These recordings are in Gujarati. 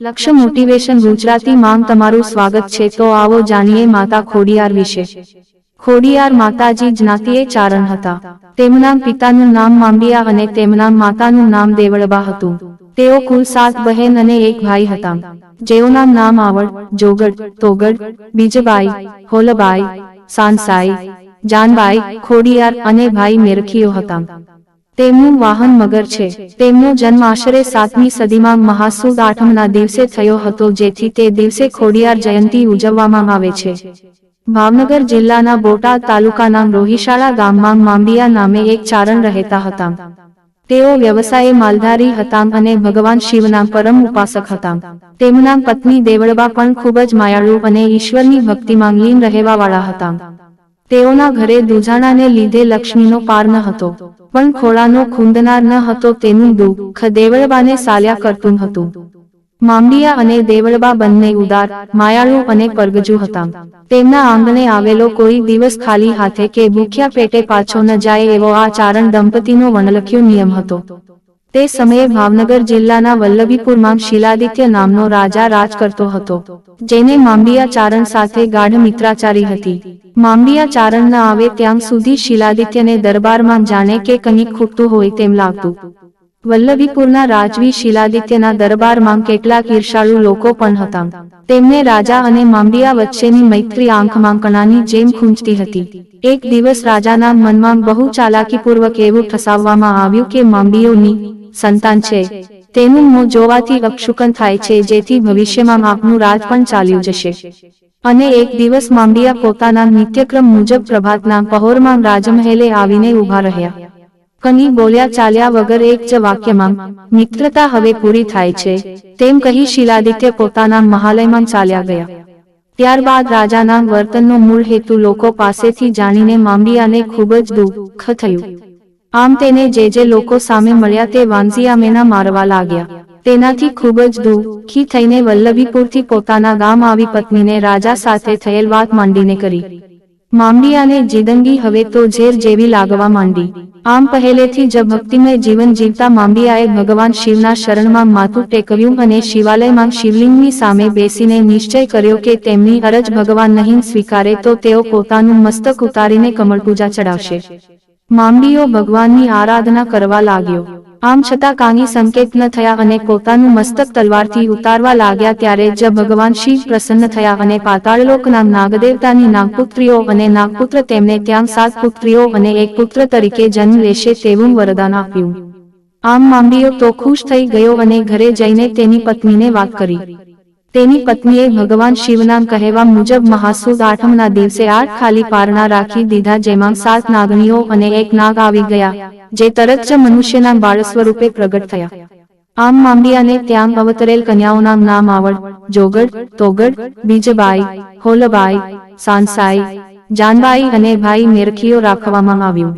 લક્ષ્ય મોટિવેશન ગુજરાતી માં તમારું સ્વાગત છે. તો આવો જાણીએ માતા ખોડિયાર વિશે. ખોડિયાર માતાજી જ્ઞાતિએ ચારણ હતા. તેમના પિતાનું નામ માંબિયા અને તેમના માતાનું નામ દેવળબા હતું. તેઓ કુલ સાત બહેન અને એક ભાઈ હતા. જેઓના નામ આવડ જોગડ તોગડ બીજબાઈ હોલબાઈ સાનસાઈ જાનબાઈ ખોડિયાર અને ભાઈ મેરખીઓ હતા. તેમનું વાહન મગર છે. તેમનો જન્મ આશરે સાતમી સદીમાં મહાસુદ આઠમના દિવસે થયો હતો, જેથી તે દિવસે ખોડિયાર જયંતિ ઉજવવામાં આવે છે. ભાવનગર જિલ્લાના બોટાદ તાલુકાના રોહિશાળા ગામમાં માંબિયા નામે એક ચારણ રહેતા હતા. તેઓ વ્યવસાયે માલધારી હતા અને ભગવાન શિવના પરમ ઉપાસક હતા. તેમના પત્ની દેવળબા પણ ખૂબ જ માયાળુ અને ઈશ્વરની ભક્તિમાં લીન રહેવાવાળા હતા. તેઓના ઘરે દુજાણાને લીધે લક્ષ્મીનો પાર ન હતો, પણ ખોળાનો ખૂંદનાર ન હતો તેનું દુઃખ દેવળબાને સાલ્યા કરતું હતું. માંડિયા અને દેવળબા બંને ઉદાર, માયાળુ અને પરગજુ હતા. તેમના આંગણે આવેલો કોઈ દિવસ ખાલી હાથે કે ભૂખ્યા પેટે પાછો ન જાય એવો આ ચારણ દંપતીનો વણલખ્યો નિયમ હતો. તે સમયે ભાવનગર જિલ્લાના વલ્લભીપુરમાં શિલાદિત્ય નામનો રાજા રાજ કરતો હતો, જેને માંબિયા ચારણ સાથે ગાઢ મિત્રાચારી હતી. માંબિયા ચારણ ન આવે ત્યાં સુધી શિલાદિત્યને દરબારમાં જાણે કે કંઈક ખૂટતું હોય તેમ લાગતું. વલ્લભીપુરના રાજવી શિલાદિત્યના દરબારમાં કેટલાક ઈર્ષાળુ લોકો પણ હતા. તેમને રાજા અને માંબિયા વચ્ચેની મૈત્રી આંખમાં કણાની જેમ ખૂંચતી હતી. એક દિવસ રાજાના મનમાં બહુ ચાલાકીપૂર્વક એવું ઠસાવવામાં આવ્યું કે માંબિયોની સંતાન છે. તેનું મોં જોવાથી અક્ષુકન થાય છે, જેથી ભવિષ્યમાં આપનું રાજ પણ ચાલ્યું જશે. અને એક દિવસ માંડિયા પોતાના નિત્યક્રમ મુજબ પ્રભાતના પહોરમાં રાજમહેલે આવીને ઊભા રહ્યા. કની બોલ્યા, ચાલ્યા વગર એક જ વાક્યમાં, મિત્રતા હવે પૂરી થાય છે. તેમ કહી શિલાદિત્ય પોતાના મહાલયમાં ચાલ્યા ગયા. ત્યારબાદ રાજાના વર્તનનો મૂળ હેતુ લોકો પાસેથી જાણીને માંડિયાને ખૂબ જ દુઃખ થયું. આમ તેને જે જે લોકો સામે મળ્યા તે વાંઝિયામેના મારવા લાગ્યા. તેનાથી ખૂબ જ દુઃખી થઈને વલ્લભીપુરથી પોતાના ગામ આવી પત્નીને રાજા સાથે થયેલ વાત માંડીને કરી. માંડિયાને જીદંગી હવે તો ઝેર જેવી લાગવા માંડી. આમ પહેલેથી જ ભક્તિમય જીવન જીવતા માંડિયાએ ભગવાન શિવના શરણમાં માથું ટેકવ્યું અને શિવાલયમાં શિવલિંગની સામે બેસીને નિશ્ચય કર્યો કે તેમની અરજ ભગવાન નહીં સ્વીકારે તો તેઓ પોતાનું મસ્તક ઉતારીને કમળપૂજા ચડાવશે. માંડિયો ભગવાનની આરાધના કરવા લાગ્યો. આમ છતાં કાની સંકેત ન થયા અને પોતાનું મસ્તક તલવારથી ઉતારવા લાગ્યા ત્યારે જ ભગવાન શિવ પ્રસન્ન થયા અને પાતાળલોકના નાગદેવતાની નાગપુત્રીઓ અને નાગપુત્ર તેમને ત્યાં સાત પુત્રીઓ અને એક પુત્ર તરીકે જન્મ લેશે તેવું વરદાન આપ્યું. આમ માંડીઓ તો ખુશ થઈ ગયો અને ઘરે જઈને તેની પત્નીને વાત કરી. તેની પત્નીએ ભગવાન શિવના કહેવા મુજબ મહાસુદ આઠમના દિવસે આઠ ખાલી પારણા રાખી દીધા જેમાં સાત નાગણીઓ અને એક નાગ આવી ગયા, જે તરત જ મનુષ્યના બાળ સ્વરૂપે પ્રગટ થયા. આમ માંડિયાને ત્યાં અવતરેલ કન્યાઓના નામ આવડ, જોગડ, તોગડ, બીજબાઈ, હોલબાઈ, સાનસાઈ, જાનબાઈ અને ભાઈ મેરખીઓ રાખવામાં આવ્યું.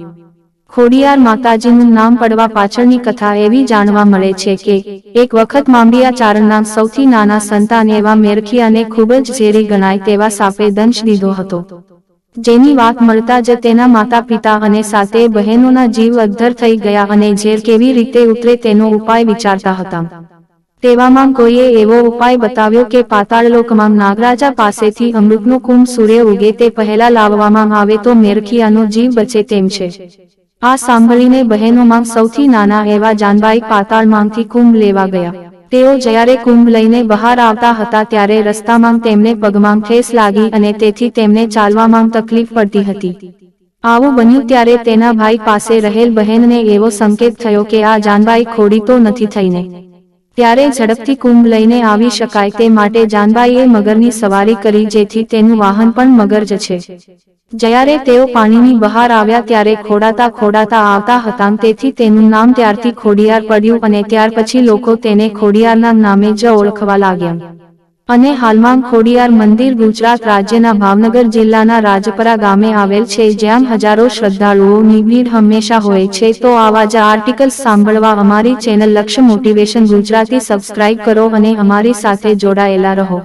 ખોડિયાર માતાજીનું નામ પડવા પાછળની કથા એવી જાણવા મળે છે કે, એક વખત માંડિયા ચારણના સૌથી નાના સંતાન એવા મેરખિયાને ખૂબ જ ઝેરી ગણાય તેવા સાપે દંશ દીધો હતો. જેની વાત મળતા જ તેના માતા પિતા અને સાતે બહેનોના જીવ અદ્ધર થઈ ગયા અને ઝેર કેવી રીતે ઉતરે તેનો ઉપાય વિચારતા હતા. તેવામાં કોઈએ એવો ઉપાય બતાવ્યો કે પાતાળલોકમાં નાગરાજા પાસેથી અમૃતનું કુંભ સૂર્ય ઉગે તે પહેલા લાવવામાં આવે તો મેરખિયાનો જીવ બચે તેમ છે. આ સાંભળીને બહેનોમાં સૌથી નાના એવા જાનબાઈ પાતાળમાંથી કુંભ લેવા ગયા. તેઓ જ્યારે કુંભ લઈને બહાર આવતા હતા ત્યારે રસ્તામાં તેમને પગમાં ઠેસ લાગી અને તેથી તેમને ચાલવામાં તકલીફ પડતી હતી. આવું બન્યું ત્યારે તેના ભાઈ પાસે રહેલ બહેનને એવો સંકેત થયો કે આ જાનબાઈ ખોડી તો નથી થઈને. ત્યારે ઝડપથી કુંભ લઈને આવી શકાય તે માટે જાનબાઈએ મગરની સવારી કરી જેથી તેનું વાહન પણ મગર જ છે. જ્યારે તેઓ પાણીની બહાર આવ્યા ત્યારે ખોડાતા ખોડાતા આવતા હતા. તેથી તેનું નામ ત્યારથી ખોડિયાર પડ્યું અને ત્યાર પછી લોકો તેને ખોડિયારના નામે જ ઓળખવા લાગ્યા. અને હાલમાં ખોડિયાર મંદિર ગુજરાત રાજ્યના ભાવનગર જિલ્લાના રાજપરા ગામે આવેલ છે. જ્યાં હજારો શ્રદ્ધાળુઓની ભીડ હંમેશા હોય છે. તો આવા જ આર્ટિકલ્સ સાંભળવા અમારી ચેનલ લક્ષ્ય મોટિવેશન ગુજરાતી સબસ્ક્રાઇબ કરો અને અમારી સાથે જોડાયેલા રહો.